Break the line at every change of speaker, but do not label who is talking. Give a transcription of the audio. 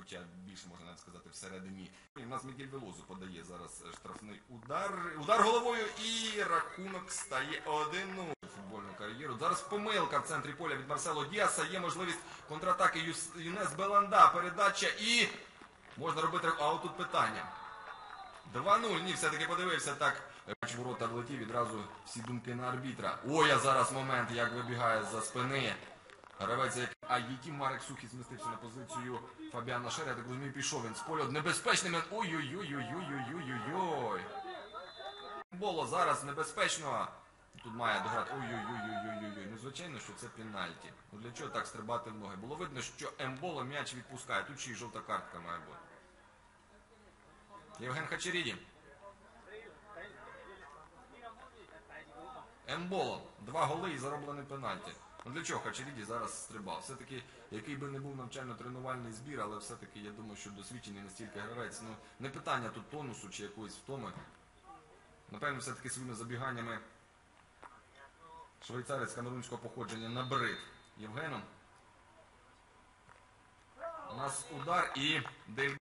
хоча більше можна навіть сказати всередині. В нас Мігель Велозу подає зараз е, штрафний удар. Удар головою і рахунок стає 1-0 футбольну кар'єру. Зараз помилка в центрі поля від Марсело Діаса. Є можливість контратаки Юс- Юнес Беланда. Передача і можна робити. А отут питання. 2-0. Ні, все-таки подивився так. В ворота влетів відразу всі думки на арбітра. Ой, а зараз момент, як вибігає з-за спини. Гравець, як... А яким Марек Сухі змістився на позицію Фабіана Шера, я так розумію, пішов він з поля. Небезпечний мен. Ой-ой-ой-ой-ой-ой-ой-ой. Боло зараз небезпечно. Тут має дограти. Ой-ой-ой-ой-ой-ой. Ну, звичайно, що це пенальті. Ну для чого так стрибати в ноги? Було видно, що Емболо м'яч відпускає. Тут ще й жовта картка має бути. Євген Хачеріді. Емболо. Два голи і зароблений пенальті. Ну для чого Хачеріді зараз стрибав? Все-таки, який би не був навчально-тренувальний збір, але все-таки я думаю, що досвідчений настільки гравець. Ну, не питання тут тонусу чи якоїсь втоми. Напевно, все-таки своїми забіганнями швейцарець камерунського походження набрид Євгеном. У нас удар і Дель